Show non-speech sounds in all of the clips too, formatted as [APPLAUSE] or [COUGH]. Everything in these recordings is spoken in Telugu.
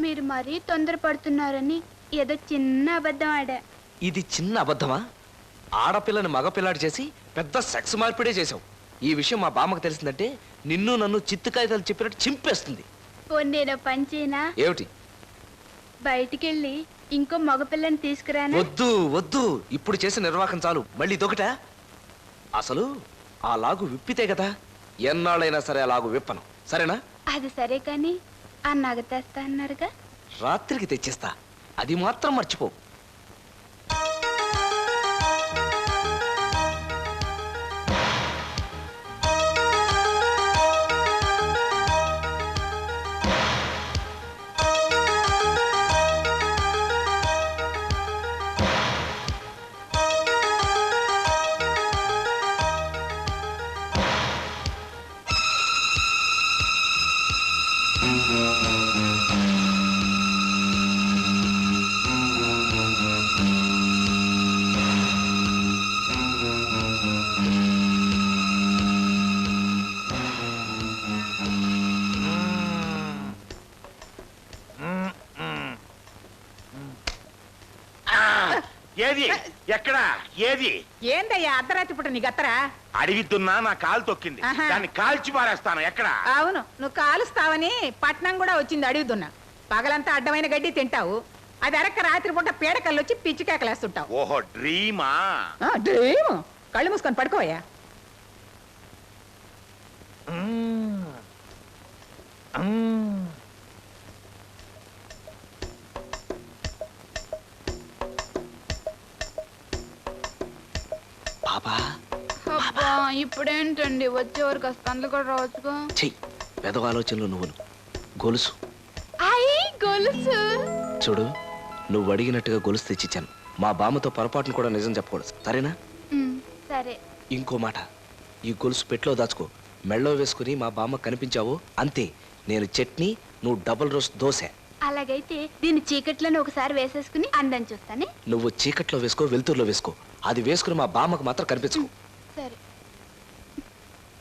మీరు మరీ తొందరపడుతున్నారని ఏదో చిన్న అబద్ధం ఆడా. ఇది చిన్న అబద్ధమా? ఆడపిల్లని మగపిల్లాడు చేసి పెద్ద సెక్స్ మార్పిడే చేసావు ఈ విషయం మా బామ్మకు తెలిసిందంటే నిన్ను నన్ను చిత్తు కాగితాలు చెప్పినట్టు చింపేస్తుంది. నేను ఏమిటి? బయటికెళ్ళి ఇంకో మగపిల్లని తీసుకురానా? వద్దు వద్దు. ఇప్పుడు చేసిన నిర్వాహకం చాలు. మళ్ళీ దొకట అసలు ఆ లాగు విప్పితే కదా ఎన్నాళ్ళైనా సరే ఆ లాగు విప్పను. సరేనా? అది సరే కానీ ఆ నగ తెస్తా అన్నారుగా రాత్రికి తెచ్చేస్తా. అది మాత్రం మర్చిపో. ఏది? ఎక్కడ? ఏది? ఏందయ్యా అర్ధరాత్రి పుట్ట నీ గత్తరా అడవి దున్నా నా కాలు తొక్కింది. ఆహా. దాన్ని కాల్చి పారేస్తాను. ఎక్కడ? అవును నువ్వు కాలుస్తావని పట్నం కూడా వచ్చింది అడుగుతున్నా పగలంతా అడ్డమైన గడ్డి తింటావు. అది అరక్క రాత్రి పూట పీడకల్లు వచ్చి పిచ్చి కేకలేస్తుంటావు. ఓహో డ్రీమా? ఆ, డ్రీము. కళ్ళు మూసుకొని పడుకోవయ్యా. అబ్బా ఇప్పుడేంటండి? వచ్చేవరకు వస్తాను కూడా రావచ్చుగా? చెయ్యి పెదవ ఆలోచనలు నువ్వును గొలుసు. అయ్యి గొలుసు. చూడు నువ్వు అడిగినట్టుగా గొలుసు తెచ్చిచ్చాను. మా బామ్మతో పొరపాటును కూడా నిజం చెప్పకూడదు. సరేనా? సరే. ఇంకో మాట. ఈ గొలుసు పెట్లో దాచుకో. మెళ్ళో వేసుకుని మా బామ్మ కనిపించావు అంతే. నేను చట్నీ నువ్వు డబుల్ రోస్ట్ దోశ. అలాగైతే దీన్ని చీకట్లోనే ఒకసారి వేసేసుకుని అందం చూస్తానే? నువ్వు చీకట్లో వేసుకో వెలుతురులో వేసుకో. అది వేసుకుని మా బామ్మకు మాత్రం కనిపించుకో. సరే.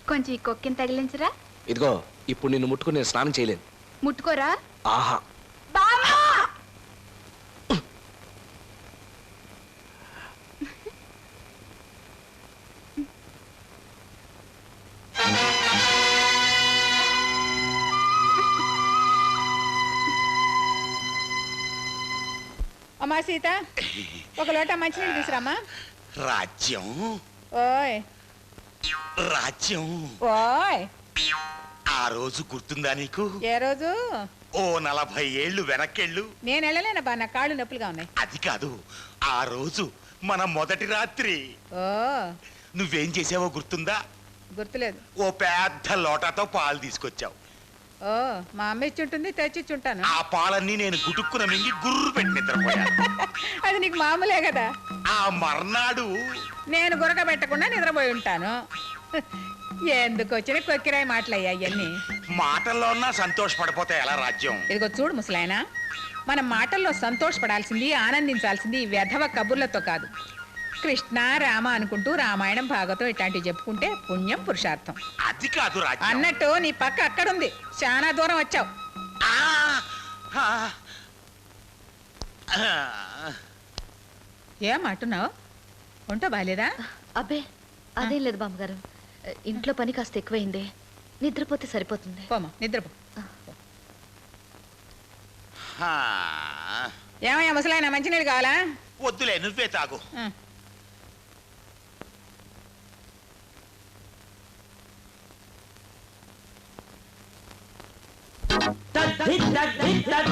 కొంచెం ఈ కొక్కిని తగిలించరా? ఇదిగో ఇప్పుడు నిన్ను ముట్టుకుని నేను స్నానం చేయలేను. ముట్టుకోరా? ఆహా. అమ్మా సీత ఒక లోట మంచినీళ్ళు తీసురామ్మా రాజ్యం. ఓయ్. రాజ్యం. ఓయ్. ఆ రోజు గుర్తుందా నీకు? ఏ రోజు? ఓ నలభై ఏళ్ళు వెనక్కెళ్ళు. నేను వెళ్ళలేనబ్బా నా కాళ్ళు నొప్పులుగా ఉన్నాయి. అది కాదు ఆ రోజు మన మొదటి రాత్రి. ఓ. నువ్వేం చేసావో గుర్తుందా? గుర్తులేదు. ఓ పెద్ద లోటాతో పాలు తీసుకొచ్చావు. ఓ మా అమ్మ ఇచ్చి ఉంటుంది తెచ్చి ఇచ్చి ఉంటాను ఆ పాలన్నీ నేను గుటుక్కున మింగి గుర్రు పెట్టి నిద్రపోయాను. [LAUGHS] అది నీకు మామూలే కదా. ఆ మర్నాడు నేను గురక పెట్టకుండా నిద్రపోయి ఉంటాను. [LAUGHS] ఎందుకు వచ్చిన కొక్కిరాయి మాటలయ్యా ఇవన్నీ మాటల్లో ఉన్నా సంతోషపడిపోతే ఎలా రాజ్యం? ఇదిగో చూడు ముసలాయన మన మాటల్లో సంతోషపడాల్సింది ఆనందించాల్సింది ఈ వ్యధవ కబుర్లతో కాదు. కృష్ణ రామ అనుకుంటూ రామాయణం భాగవతం ఇట్లాంటివి చెప్పుకుంటే పుణ్యం పురుషార్థం. అది కాదు రాజ్యం. అన్నట్టు నీ పక్క అక్కడుంది. చాలా దూరం వచ్చావు. ఆ! ఆ! ఆ! ఏం అంటున్నావు? ఒంట బాలేదా? అబ్బే అదేం లేదు బామ్మగారు. ఇంట్లో పని కాస్త ఎక్కువైంది. నిద్రపోతే సరిపోతుంది. పోమా నిద్రపో. ఆ! ఏమయ్యా ముసలాయన మంచినీళ్ళు కావాలా? వద్దులే నువ్వే తాగు. ఆ. that, hit that.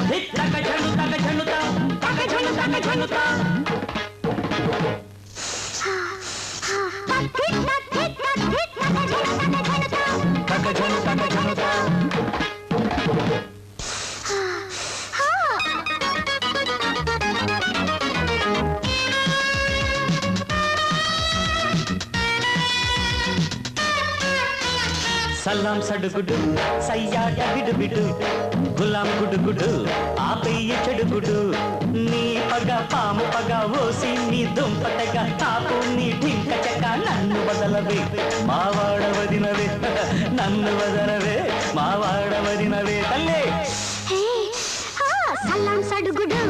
సల్లాం సడుగుడు సయ్యాట బిడుబిడు గులాం గుడుగుడు ఆపయ్య చెడుగుడు. నీ పగ పాము పగ ఓసి నీ దుంపటగా తాపు నీ ఠింక నన్ను వదలవే. మావాడ వదినవే నన్ను వదలవే. మావాడ వదినవే తల్లే. సల్లాం సడుగుడు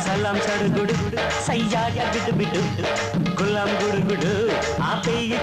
అరే సలాం సడుగుడు సయ్యాట బిడ్డు బిడ్డు గులాం గుడుగుడు ఆ పెయ్యి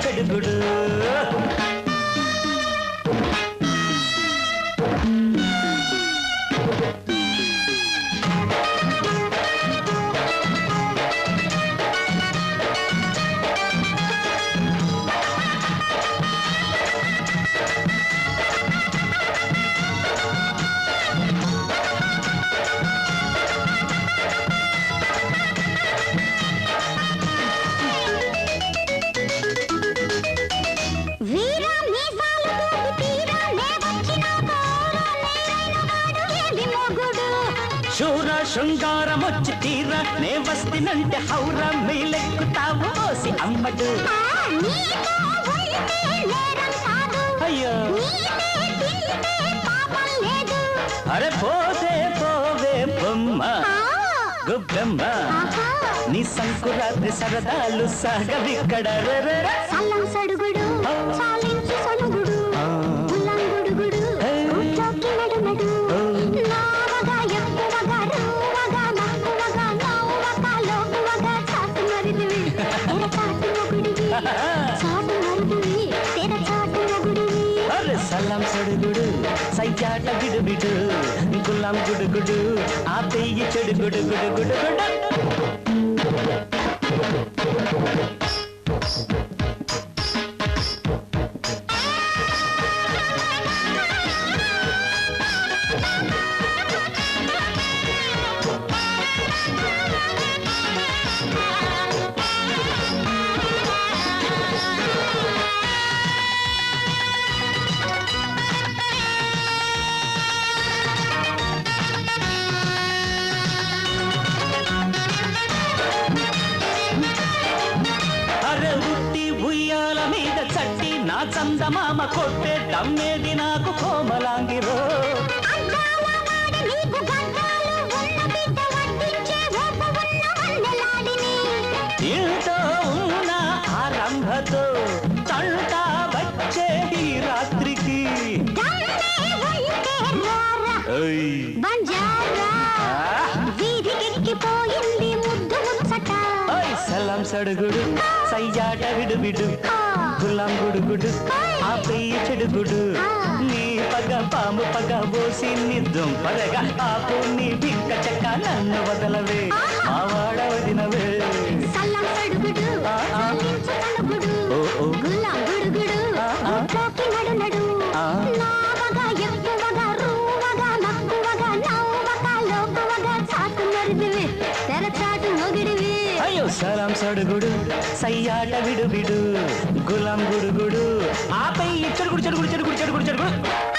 శూర శృంగారం వచ్చి తీరా నే వస్తినంటే హౌర మీలెక్కుతావు ఓసి అమ్మడు. అయ్యో. అరే పోతే పోవే బొమ్మ గుబ్బెమ్మ. నీ సంకురాత్రి సరదాలు సాగవిక్కడ. సడుగుడు మొగుడివి చాటు మరిదివి తెర చాటు మొగుడివి అరే సలాం సడుగుడు సయ్యాట బిడు బిడు గులాం గుడుగుడు ఆ పెయ్యి చెడు గుడు గుడు చందమామ కొట్టే దమ్మేది నాకు కోమలాంగిరో. వాడి ఇంతో ఉన్న ఆరంభతో తంట వచ్చే ఈ రాత్రికి. సలాం సడుగుడు సయ్యాట విడుబిడు గులాం గుడుగుడు. ఆ పెయ్యి చెడుగుడు. నీ పగ పాము పగ పోసి నిద్దం పరగా ఆపు నీ బింక చెక్క నన్ను వదలవే. మా వాడ గులాం సడుగుడు సయ్యాట విడు విడు గులాం గుడుగుడు. ఆ పెయ్యి చెడుగుడు చెడుగుడు చెడుగుడు చెడుగుడు చెడుగుడు.